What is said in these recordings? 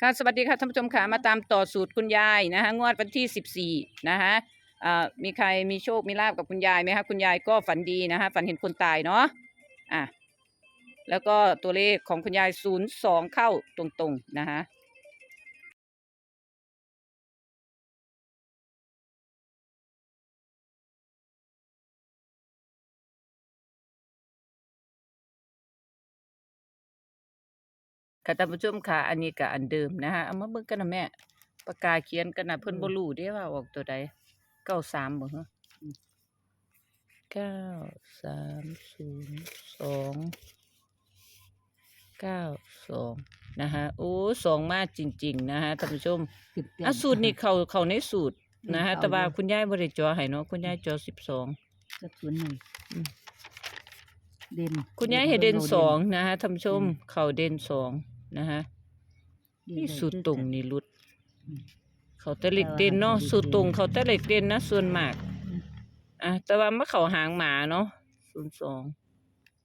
ค่ะสวัสดีค่ะท่านผู้ชมค่ะมาตามต่อสูตรคุณยายนะคะงวดวันที่ 14นะคะอ่ามีใครมีโชคมีลาบกับคุณยายไหมคะคุณยายก็ฝันดีนะคะฝันเห็นคนตายเนาะอะแล้วก็ตัวเลขของคุณยาย 02 เข้าตรงๆนะคะ ค่ะท่านผู้ชมค่ะ อันนี้ก็อันเดิมนะคะเอามาเบิ่งกันนะแม่ปากกาเขียนกันนะเพิ่นบ่รู้เด้ว่าออกตัวใดเก้าสามบ่ฮะเก้าสามศูนย์สองเก้าสองนะคะโอ้สองมาจริง ๆ นะคะท่านผู้ชมอะสูตรนี้เข้าเข้าในสูตรนะคะแต่ว่าคุณยายบ่ได้จอให้เนาะคุณยายจอสิบสองก็ศูนย์หนึ่งอืมเด่นคุณยายให้เด่นสองนะคะท่านผู้ชม เข้าเด่นสอง นะคะเด่นนี่ได้สูตรตรงนี่รุดอืมเขาแต่เหล็กเด่นเนาะแต่ว่าสูตรตรงเด่นเขาแต่เหล็กเด่นนะส่วนมากอืมอะแต่ว่ามาเขาหางหมาเนาะศูนย์สอง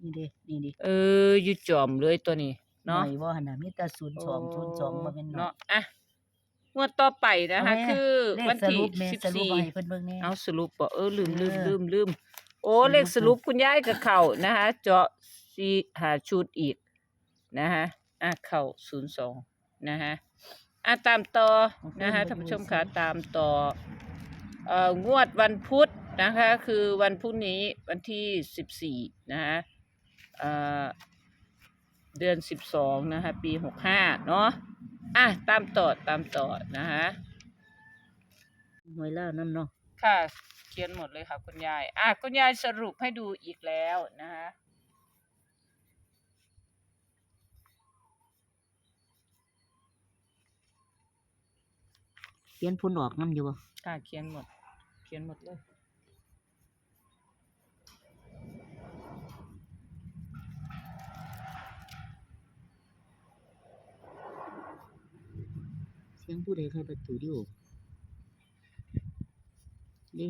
นี่เด้นี่ดิเอออยู่จอมเลยตัวนี้เนาะหน่อยว่าหั่นน่ะมีแต่ศูนย์สองศูนย์สองบ่แม่นเนาะเนาะอะงวดต่อไปนะคะเอาแม่คือเลขวันสที่รุปแม่สิบสรุปสี่มาให้เพิ่นเบิ่งแน่เอาสรุปบ่เออลืมลืมเออลืมลืมโอ้สรุปเลขสรุปคุณยายกับเขานะคะ เจาะสีหาชุดอีกนะคะ อะเข่าศูนย์สองนะคะอะตามต่อนะคะท่านผู้ชมค่ะตามต่อเอ่องวดวันพุธนะคะคือวันพรุ่งนี้วันที่สิบสี่นะคะเอ่อเดือนสิบสองนะคะปีหกห้าเนาะอะตามต่อตามต่อนะคะหวยแล้วนํเนาะค่ะเขียนหมดเลยค่ะคุณยาย อะคุณยายสรุปให้ดูอีกแล้วนะคะ ขียนพุ่นออกนํอยู่บ่ค่ะเขียนหมด เขียนหมดเลยเสียงผู้ใดใครประตูดิโอดิ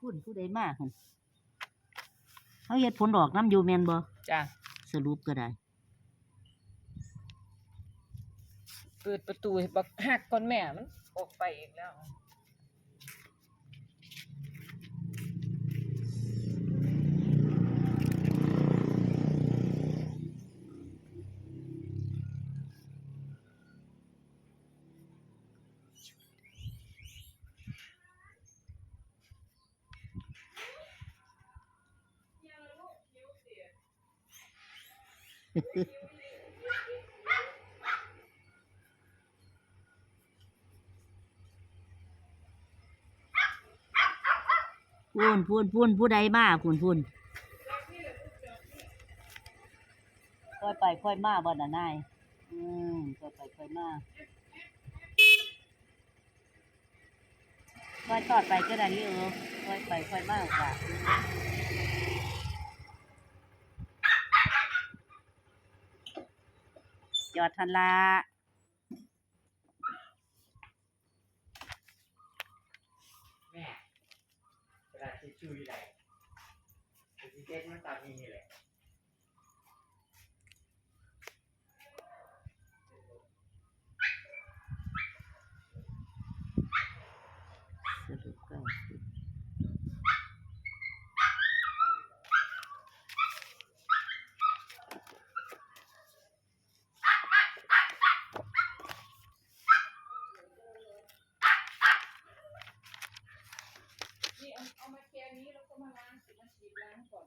พุ่นผู้ใดมาหั่นเขาเฮ็ดผลออกน้ำอยู่แม่นบ่จ้ะสรุปก็ได้ เปิดประตูให้บักหักก่อนแม่มันออกไปอีกแล้ว พูนพูนพูนผู้ใดมาพูนพูนค่อยไปค่อยมาบ่น่ะนายอืมค่อยไปค่อยมาค่อยตอดไปก็ได้นี่เออค่อยไปค่อยมาค่ะ จอดทันละแม่เวลาที่ชูอยู่ไหนที่เช็ดมันตามีนี่แหละ สรุปเก้าสิบ นี่เอาเอามาแค่นี้แล้วก็มาล้างสิมาฉีดล้างก่อน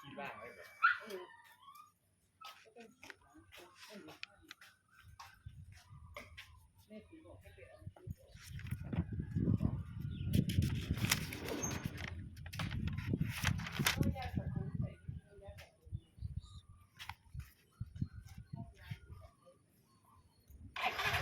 ที่ บ้านไว้แบบเออก็ต้องฉีดล้างก่อนเออแม่ถือบอกให้ไปเอามาฉีดก่อนเอายาสระผมใส่เอายาสระผม พ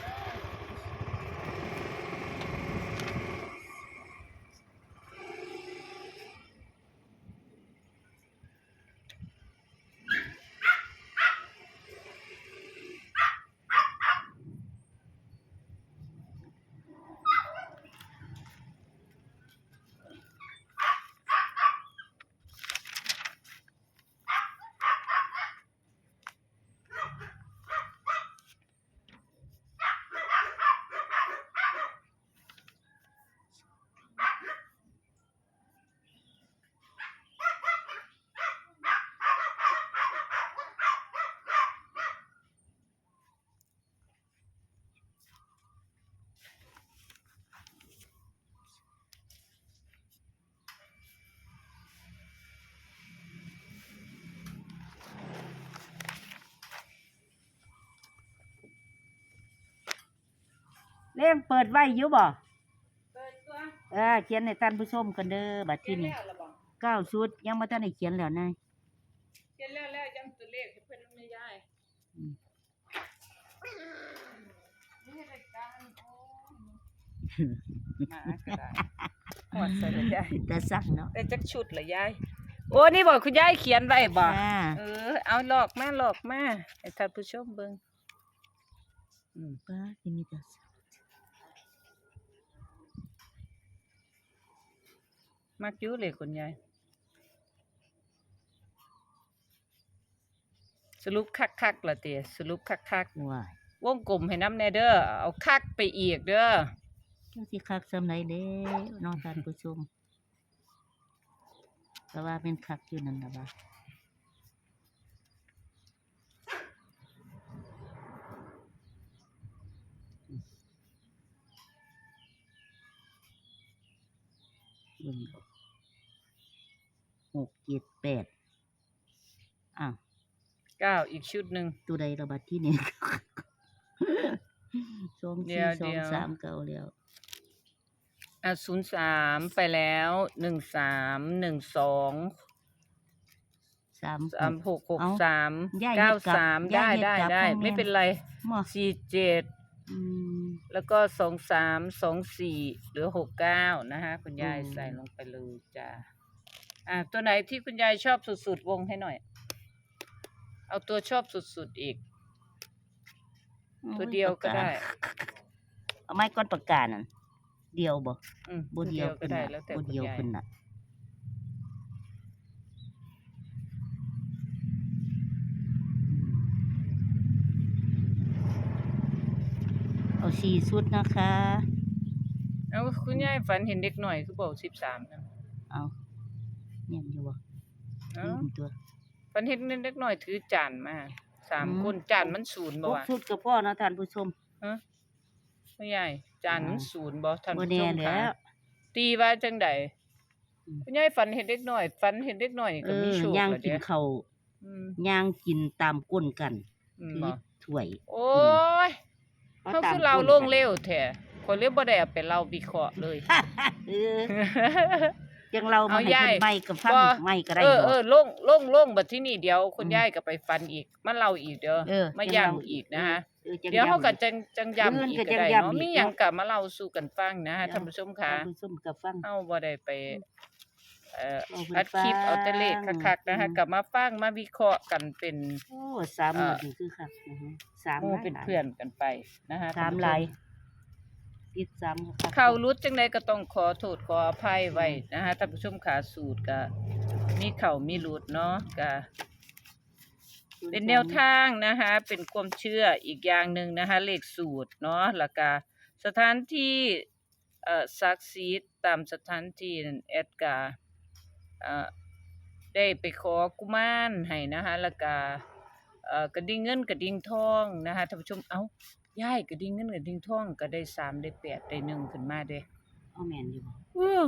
เล่มเปิดไว้อยู่บ่เปิดตัวเออเขียนให้ท่านผู้ชมกันเด้อบัดเขียที่นนี่แล้วละบ่เก้าชุดยังบ่ทันได้เขียนแล้วนาย เขียนแล้วแล้วยังตัวเลขให้เพิ่นไม่ได้อืม นี่รายการโอ้ยมาก็ได้หมดใส่ละยายแต่สั่งเนาะได้จักชุดละยาย โอ้นี่บอกคุณยายเขียนไว้บ่ อ่าเออ เอาหลอกมาหลอกมาให้ท่านผู้ชมเบิ่งอืมป้าสิมีแต่สั่ง มักอยู่เลยคุณยาย สรุปคักๆล่ะเติสรุปคักว้ายๆวงกลมให้น้ำแน่เด้อ เอาคักไปอีกเด้อจังสิคักสำไหนเด้น้องท่านผู้ชมก็ว่าเป็นคักอยู่นั่นล่ะบ่าเบิ่งเอาหก เจ็ดแปดอ้าวเก้าอีกชุดหนึ่ง ตัวใดระบาดที่นี่ สองเดี๋สี่ยวสองเดี๋ยว สามเก้าแล้ว อะศูนย์สามไปแล้วหนึ่งสามหนึ่งสองสามสามหก หกเอ้าสามย่าเก้าเฮ็ดกลับสามย่าได้เฮ็ดได้กลับได้ ของแม่ ไม่เป็นไรหมอสี่เจ็ดอืม แล้วก็สองสามสองสี่หรือหกเก้านะคะคุณยายอืม ใส่ลงไปเลยจ้า อะตัวไหนที่คุณยายชอบสุดๆวงให้หน่อย เอาตัวชอบสุดๆอีก ตัวเดียวก็ได้ เอาไม้ก้อนปากกานั่นเดียวบ่อืมบ่ตัวเดียวก็ขึ้นได้น่ะแล้วแต่บ่คุณเดียวยายขึ้นน่ะเอาสี่ชุดนะคะ เอาคุณยายฝันเห็นเด็กหน่อยคือบอกสิบสามนะเอา เนี่ยอยู่บ่เอ้าลืมตัวฝันเห็นเด็กหน่อยถือจานมาสามอืมคนจานมันศูนย์บ่พวกวะชุดกับพ่อนะท่านผู้ชมฮะคุณยายจานมันอ่าศูนย์บ่ท่านบ่ผู้แน่ชมแล้ค่ะว ตีว่าจังใดอืม คุณยายฝันเห็นเด็กน้อยฝันเห็นเด็กน้อยนี่เอก็มีอโชคย่างแล้วกิเด้นข้าวอืมย่างกินตามก้นกันอืมถือบ่ถ้วยโอ้ยอเขาตมคือเราก้นลงกันเร็วแท้คนเรียกบ่ได้เอาไปเล่าวิเคราะห์เลย เออ จังเรามาเอาให้ยายเพิ่นไม่กับฟังบ่ไม่ก็ได้เออบ่เออลงลงลงบัดที่นี่เดี๋ยวคุณอืมยายก็ไปฟันอีกมาเล่าอีกเด้อเออมาจังย้ำเราอีกนะฮะออจังเดี๋ยวเขาก็ำจังจังเรื่องย้ำอีกก็ก็จังได้ย้ำเนาะอีกมีหยังเนาะก็มาเล่าสู่กันฟังนะฮะเนาะท่านผู้ชมค่ะท่านผู้ชมกับฟังเฮาบ่ได้ไปเอ่อเอาเพิ่นอัดคลิปฟังเอาแต่เลขคักๆนะฮะอืมกลับมาฟังมาวิเคราะห์กันเป็นโอ้สามเอ่อหมดนี่คือคักนะฮะสามหมู่หลายเป็นหลายเพื่อนกันไปนะฮะสามท่นผู้ชหลาย ติดสามก็คักเขารุดจังไดก็ต้องขอโทษขออภัยไว้นะฮะท่านผู้ชมขาสูตรก็มีเข่ามีรุดเนาะก็เป็นแนวทางนะคะ เป็นความเชื่ออีกอย่างหนึ่งนะคะ เลขสูตรเนาะแล้วก็สถานที่เอ่อศักดิ์สิทธิ์ตามสถานที่นั่นแอดกาเอ่อได้ไปขอกุมารให้นะคะแล้วก็เอ่อกระดิ่งเงินกระดิ่งทองนะคะท่านผู้ชมเอ้า ย่ายกระดิ่งเงินกระดิ่งทองก็ได้สามได้แปดได้หนึ่งขึ้นมาเด้เอาแม่นอยู่บ่เออ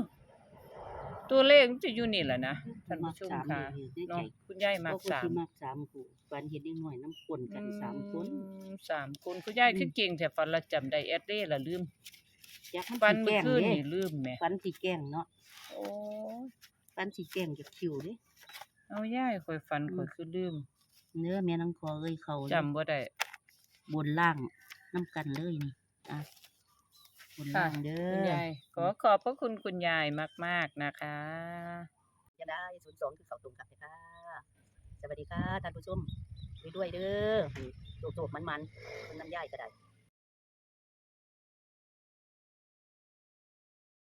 ตัวเลขมันจะอยู่นี่แหละนะท่านผู้ชมมักสค่ะอยู่ในใจเนาะคุณยายมักโอ้ก็สามสิมักสามกูฝันเห็นเด็กน้อยน้ำกลนกันสามคนอืมสามคนคุณยายอืมคือเก่งแต่ฝันละจำได้แอดเด้ละลืมอยากให้ฝันสิเมื่แกอล้งคืนเด้นี่ลืมแหมฝันสิแกล้งเนาะโอ้ยฝันสิแกล้งจากคิวเด้เอาย่ายข่อยฝันอืมข่อยคือลืม เนื้อแม่นังคอเอ้ยเขาเลยจำบ่ได้บนล่าง น้ำกันเลยนี่อะบนค่ะ ล่างเด้คุณอยายขอขอบพระคุณคุณยายมาก ๆ นะคะ จะได้ศูนย์สองคือเขาตรงกันค่ะ สวัสดีค่ะท่านผู้ชมด้วยด้วยเด้อโจกๆมันๆมันน้ำย่ายก็ได้